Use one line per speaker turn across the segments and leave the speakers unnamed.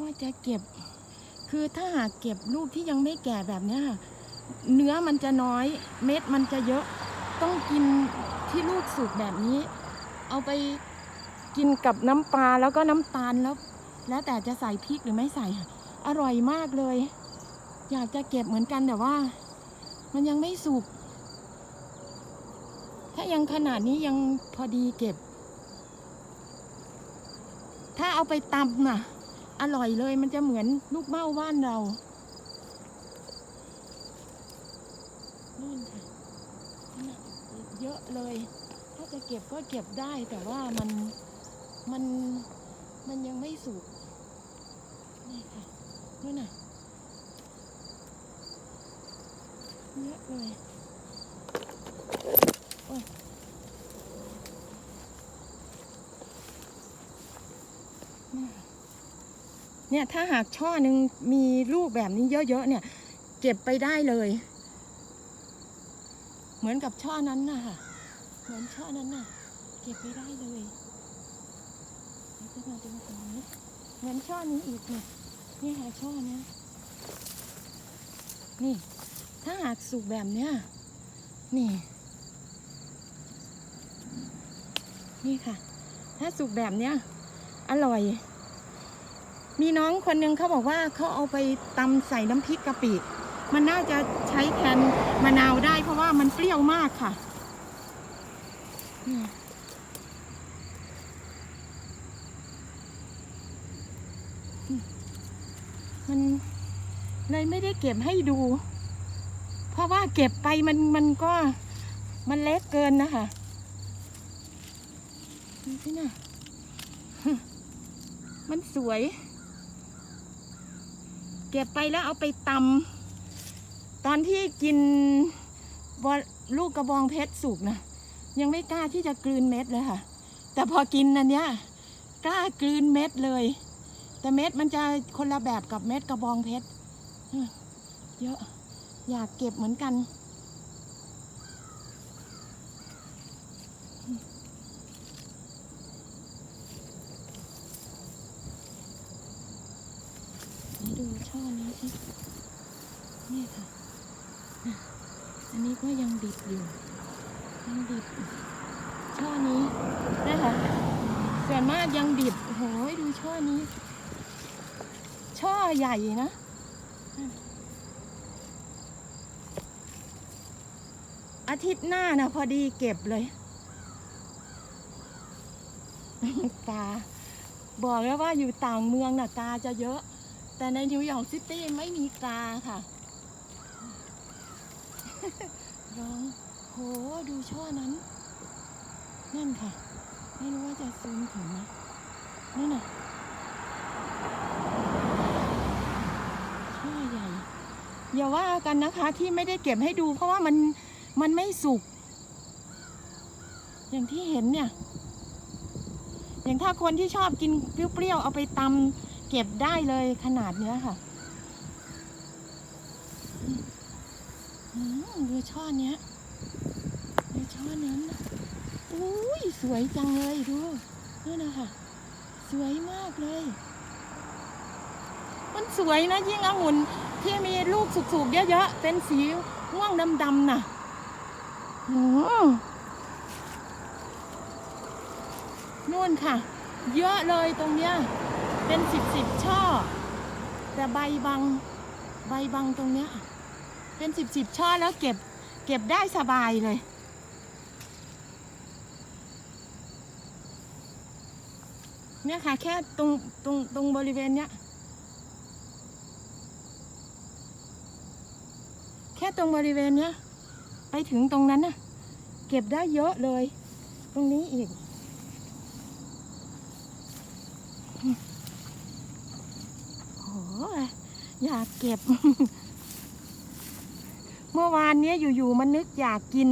ว่าจะเก็บ คือถ้าหากเก็บลูกที่ยังไม่แก่แบบนี้ค่ะ เนื้อมันจะน้อย เม็ดมันจะเยอะ ต้องกินที่ลูกสุกแบบนี้ เอาไปกินกับน้ำปลาแล้วก็น้ำตาลแล้ว แล้วแต่จะใส่พริกหรือไม่ใส่ อร่อยมากเลย อยากจะเก็บเหมือนกันแต่ว่า มันยังไม่สุก ถ้ายังขนาดนี้ยังพอดีเก็บ ถ้าเอาไปตำน่ะ อร่อยเลย มันจะเหมือนลูกเบ้าบ้านเรานู่นค่ะเยอะเลย ถ้าจะเก็บก็เก็บได้แต่ว่ามันมันมันยังไม่สุกนี่ค่ะนู่นน่ะเยอะเลยโอ้ยเนี่ย เนี่ยถ้าหากช่อหนึ่งมีลูกแบบนี้เยอะๆเนี่ย เก็บไปได้เลย เหมือนกับช่อนั้นน่ะค่ะ เหมือนช่อนั้นน่ะ เก็บไปได้เลยแล้วก็มาดูตรงนี้เหมือนช่อนี้อีกเนี่ยนี่ค่ะช่อนี้นี่ ถ้าหากสุกแบบเนี้ยนี่ นี่ค่ะ ถ้าสุกแบบเนี้ยอร่อย มีน้องคนหนึ่งเขาบอกว่าเขาเอาไปตำใส่น้ำพริกกะปิ มันน่าจะใช้แทนมะนาวได้เพราะว่ามันเปรี้ยวมากค่ะ มันเลยไม่ได้เก็บให้ดู เพราะว่าเก็บไปมันมันก็มันเล็กเกินนะคะดูสินะมันสวย เก็บไปแล้วเอาไปตำตอนที่กินบอลูกกระบองเพชรสุกนะยังไม่กล้าที่จะกลืนเม็ดเลยค่ะ แต่พอกินอันเนี้ยกล้ากลืนเม็ดเลย แต่เม็ดมันจะคนละแบบกับเม็ดกระบองเพชรเยอะอยากเก็บเหมือนกันดู สินี่ค่ะ อันนี้ก็ยังดิบอยู่ ยังดิบช่อนี้นะคะส่วนมากยังดิบโอ้โหดูช่อนี้ ช่อใหญ่นะอาทิตย์หน้านะพอดีเก็บเลยกาบอกแล้วว่าอยู่ต่างเมืองนะกาจะเยอะ แต่ในนิวยอร์กซิตี้ไม่มีกาค่ะ ร้องโหดูช่อนั้น นั่นค่ะ ไม่รู้ว่าจะซูมถึงไหมนั่นน่ะช่อใหญ่ อย่าว่ากันนะคะที่ไม่ได้เก็บให้ดู เพราะว่ามันมันไม่สุก อย่างที่เห็นเนี่ย อย่างถ้าคนที่ชอบกินเปรี้ยวๆเอาไปตำ เก็บได้เลยขนาดเนี้ยค่ะอืมดูช่อเนี้ยดูช่อนั้นอุ้ยสวยจังเลยดูนี่นะคะสวยมากเลย มันสวยนะยิ่งองุ่นที่มีลูกสุกๆเยอะๆเป็นสีม่วงดำๆน่ะอืมนู่นค่ะ เยอะเลยตรงเนี้ย เป็นสิบสิบช่อ แต่ใบบังใบบังตรงเนี้ย เป็นสิบสิบช่อแล้วเก็บ เก็บได้สบายเลย เนี่ยค่ะ แค่ตรงตรงตรงบริเวณเนี้ย แค่ตรงบริเวณเนี้ย ไปถึงตรงนั้นน่ะ เก็บได้เยอะเลย ตรงนี้อีก โอ้ อยากเก็บ เมื่อวานเนี้ยอยู่ๆมันนึกอยากกิน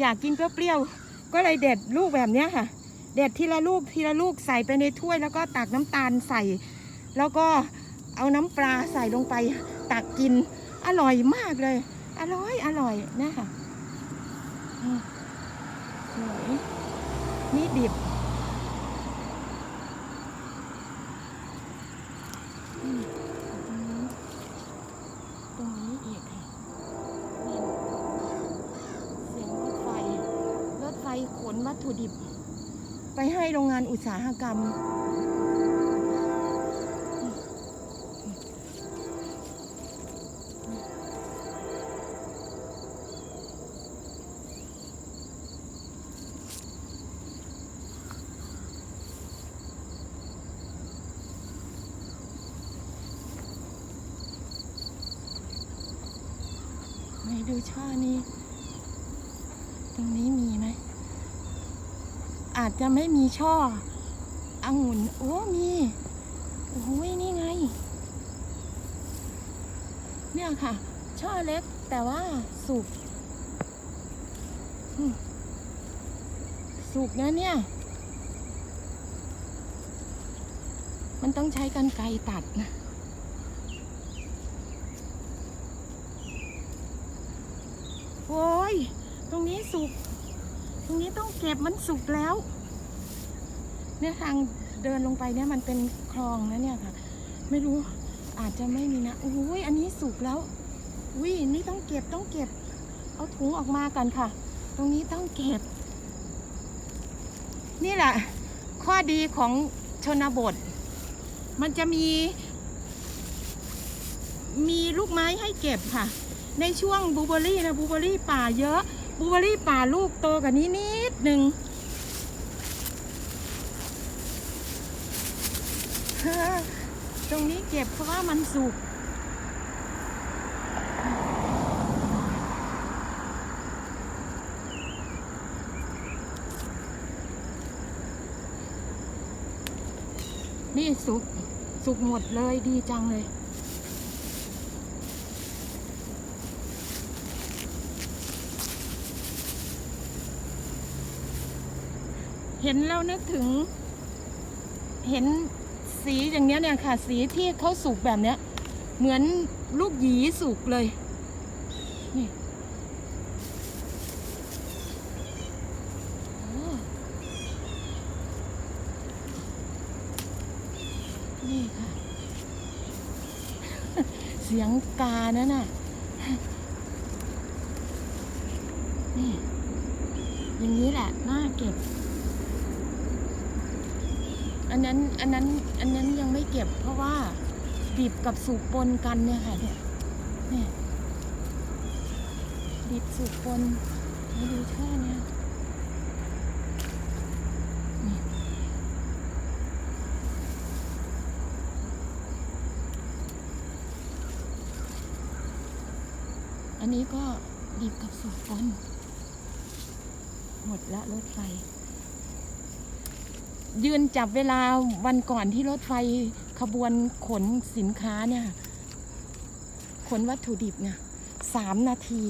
อยากกินเปรี้ยวๆก็เลยเด็ดลูกแบบเนี้ยค่ะ เด็ดทีละลูกทีละลูกใส่ไปในถ้วย แล้วก็ตักน้ำตาลใส่ แล้วก็เอาน้ำปลาใส่ลงไป ตักกิน อร่อยมากเลย อร่อยอร่อยเนะคะสวยนี่ดิบ นี่ตรงนี้ตรงนี้อีกค่ะนี่เสียงรถไฟ รถไฟขนวัตถุดิบ ไปให้โรงงานอุต สาหกรรม ไหนดูช่อนี้ ตรงนี้มีไหม อาจจะไม่มีช่อ องุ่นโอ้มีโอ้ยนี่ไง เนี่ยค่ะ ช่อเล็กแต่ว่าสุกสุกนะเนี่ย มันต้องใช้กันไกรตัดนะโอ้ย ตรงนี้สุก ตรงนี้ต้องเก็บมันสุกแล้ว เนี่ยทางเดินลงไปเนี่ยมันเป็นคลองนะเนี่ยค่ะ ไม่รู้อาจจะไม่มีนะโอ้ยอันนี้สุกแล้วอุ้ยนี่ต้องเก็บต้องเก็บ เอาถุงออกมากันค่ะ ตรงนี้ต้องเก็บ นี่แหละ ข้อดีของชนบท มันจะมี มีลูกไม้ให้เก็บค่ะ ในช่วงบลูเบอรี่นะบลูเบอรี่ป่าเยอะบลูเบอรี่ป่าลูกโตกว่านี้นิดหนึ่ง ตรงนี้เก็บเพราะว่ามันสุกนี่สุก สุกหมดเลยดีจังเลย เห็นแล้วนึกถึง เห็น สีอย่างเนี้ยเนี่ยค่ะ สีที่เขาสุกแบบเนี้ย เหมือนลูกหยีสุกเลย นี่นี่ค่ะ เสียงกานั่นน่ะ นี่ อย่างนี้แหละน่าเก็บ อันนั้นอันนั้นอันนั้นยังไม่เก็บเพราะว่าดิบกับสุกปนกันเนี่ยค่ะเนี่ยเนี่ยดิบสุกปนมาดูช่อเนี่ยอันนี้ก็ดิบกับสุกปนหมดละรถไฟ ยืนจับเวลาวันก่อนที่รถไฟขบวนขนสินค้าเนี่ย ขนวัตถุดิบเนี่ยสามนาที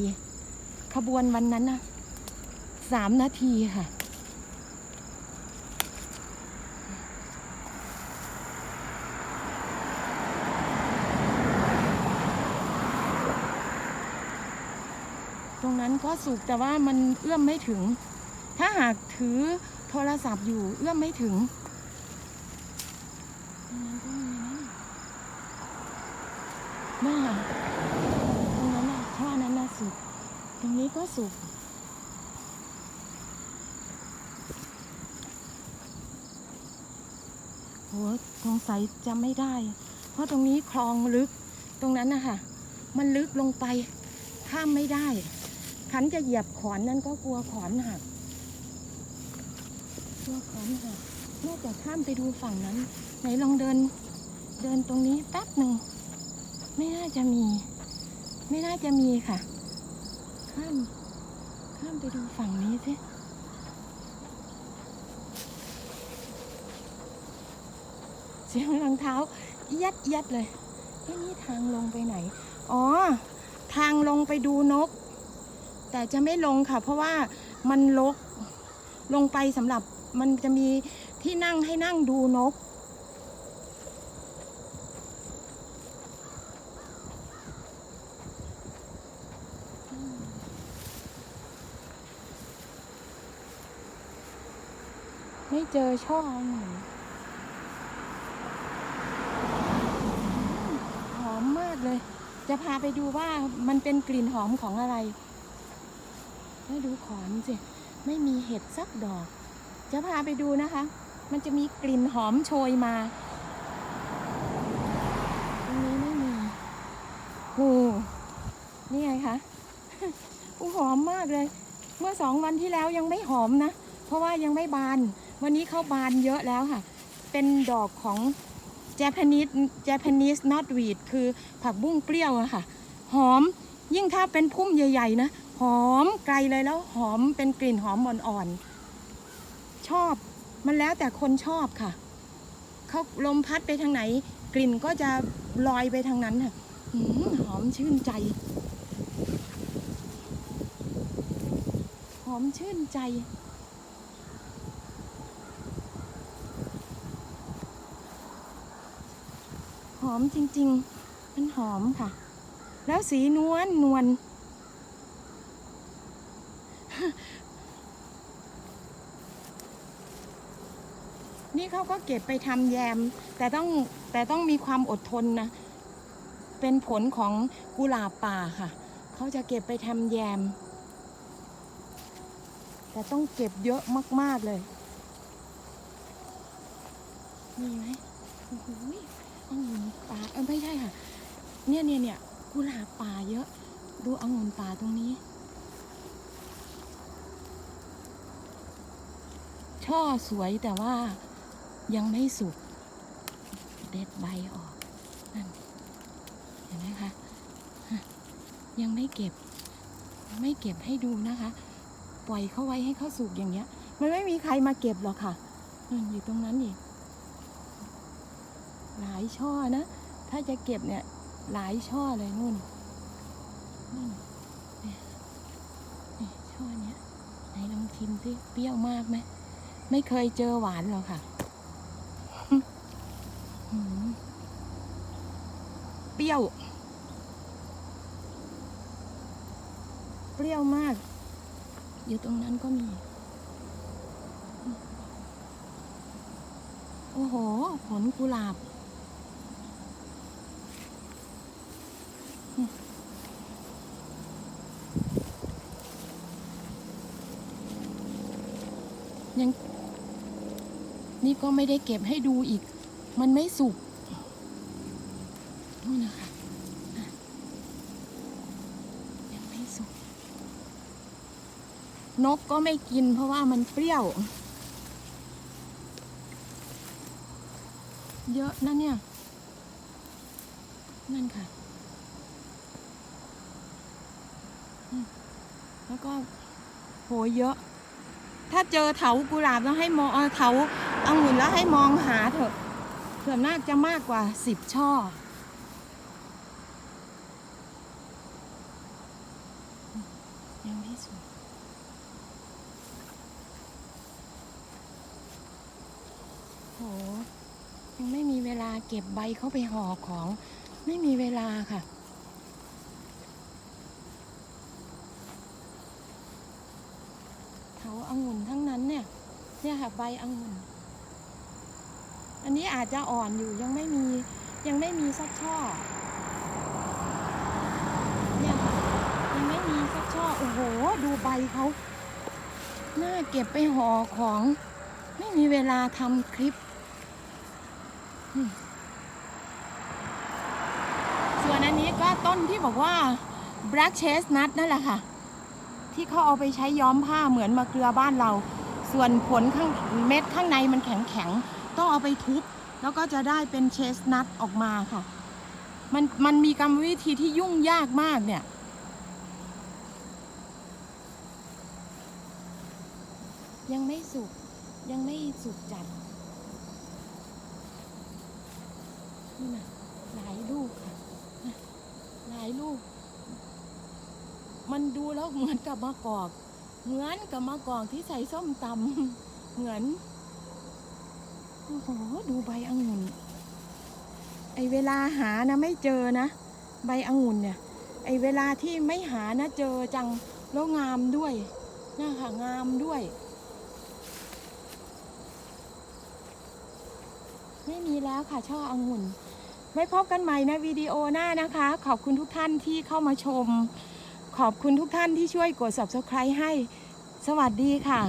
ขบวนวันนั้นนะสามนาทีค่ะ ตรงนั้นก็สุกแต่ว่ามันเอื้อมไม่ถึง ถ้าหากถือ โทรศัพท์อยู่เอื้อมไม่ถึงตรงนั้นก็มีนะน่าตรงนั้นน่ะช่อนั้นน่ะสุกตรงนี้ก็สุกโหสงสัยจะไม่ได้ เพราะตรงนี้คลองลึก ตรงนั้นนะคะมันลึกลงไป ข้ามไม่ได้ขันจะเหยียบขอนนั้นก็กลัวขอนหัก ตัวขอนหักนอกจากข้ามไปดูฝั่งนั้น ไหนลองเดิน เดินตรงนี้แป๊บหนึ่ง ไม่น่าจะมี ไม่น่าจะมีค่ะ ข้าม ข้ามไปดูฝั่งนี้สิเสียงรองเท้าเอียัดเอียัดเลยเอ้ยนี่ทางลงไปไหน อ๋อ ทางลงไปดูนก แต่จะไม่ลงค่ะ เพราะว่ามันลกลงไปสำหรับ มันจะมีที่นั่งให้นั่งดูนก ไม่เจอช่องหองุ่นเลย จะพาไปดูว่ามันเป็นกลิ่นหอมของอะไรแล้ดูขอนสิ ไม่มีเห็ดสักดอก จะพาไปดูนะคะ มันจะมีกลิ่นหอมโชยมาตรงนี้ไม่มีโอ้นี่ไงคะอู้หอมมากเลย เมื่อสองวันที่แล้วยังไม่หอมนะ เพราะว่ายังไม่บาน วันนี้เขาบานเยอะแล้วค่ะ เป็นดอกของ Japanese Japanese knotweed คือผักบุ้งเปรี้ยวอะค่ะ หอมยิ่งถ้าเป็นพุ่มใหญ่ ๆ นะ หอมไกลเลยแล้วหอมเป็นกลิ่นหอมอ่อนๆ ชอบมันแล้วแต่คนชอบค่ะเขาลมพัดไปทางไหน กลิ่นก็จะลอยไปทางนั้นค่ะหอมชื่นใจ หอมชื่นใจ หอมจริง ๆ มันหอมค่ะ แล้วสีนวลนวล เขาก็เก็บไปทำแยม แต่ต้องแต่ต้องมีความอดทนนะ เป็นผลของกุหลาบป่าค่ะ เขาจะเก็บไปทำแยม แต่ต้องเก็บเยอะมาก ๆเลย มีไหมโอ้โหองุ่นป่าเออไม่ใช่ค่ะ เนี่ยเนี่ยเนี่ยกุหลาบป่าเยอะ ดูองุ่นป่าตรงนี้ช่อสวยแต่ว่า ยังไม่สุก เด็ดใบออก นั่น เห็นไหมคะ ยังไม่เก็บ ไม่เก็บให้ดูนะคะ ปล่อยเขาไว้ให้เขาสุกอย่างเงี้ย มันไม่มีใครมาเก็บหรอกค่ะนั่นอยู่ตรงนั้นอีก หลายช่อนะ ถ้าจะเก็บเนี่ย หลายช่อเลยนู่นนู่นเนี่ยนี่ช่อเนี้ยไหนลองชิมสิ เปรี้ยวมากไหม ไม่เคยเจอหวานหรอกค่ะหืมเป รี้ยว เปรี้ยวมาก อยู่ตรงนั้นก็มี โอ้โห ผลกุหลาบ ยัง นี่ก็ไม่ได้เก็บให้ดูอีก มันไม่สุกนู่นนะคะอะยังไม่สุก นกก็ไม่กินเพราะว่ามันเปรี้ยว เยอะนะเนี่ย นั่นค่ะ แล้วก็โหเยอะ ถ้าเจอเถากุหลาบแล้วให้มองเอ่อเถาองุ่นแล้วให้มองหาเถอะส่วนมากจะมากกว่าสิบช่อยังไม่สุด โหยังไม่มีเวลาเก็บใบเข้าไปห่อของ ไม่มีเวลาค่ะเถาอางุ่นทั้งนั้นเนี่ยเนี่ยค่ะใบองุ่น อันนี้อาจจะอ่อนอยู่ยังไม่มียังไม่มีสักช่อเนี่ยค่ะยังไม่มีสักช่อโอ้โห ดูใบเขาน่าเก็บไปห่อของ ไม่มีเวลาทำคลิป ส่วนอันนี้ก็ต้นที่บอกว่า black chestnut นั่นแหละค่ะ ที่เขาเอาไปใช้ย้อมผ้าเหมือนมะเกลือบ้านเรา ส่วนผลข้างเม็ดข้างในมันแข็งแข็งๆต้องเอาไปทุบ แล้วก็จะได้เป็นเชสนัทออกมาค่ะ มันมันมีกรรมวิธีที่ยุ่งยากมากเนี่ยยังไม่สุก ยังไม่สุกจัด นี่นะหลายลูกค่ะนะหลายลูก มันดูแล้วเหมือนกับมะกอก เหมือนกับมะกอกที่ใส่ส้มตำเหมือนโอ้โหดูใบองุ่น ไอเวลาหานะไม่เจอนะ ใบองุ่นเนี่ย ไอเวลาที่ไม่หานะเจอจังแล้วงามด้วยน่าค่ะงามด้วย ไม่มีแล้วค่ะช่อองุ่นไว้พบกันใหม่ในวิดีโอหน้านะคะ ขอบคุณทุกท่านที่เข้ามาชม ขอบคุณทุกท่านที่ช่วยกด subscribe ให้ สวัสดีค่ะ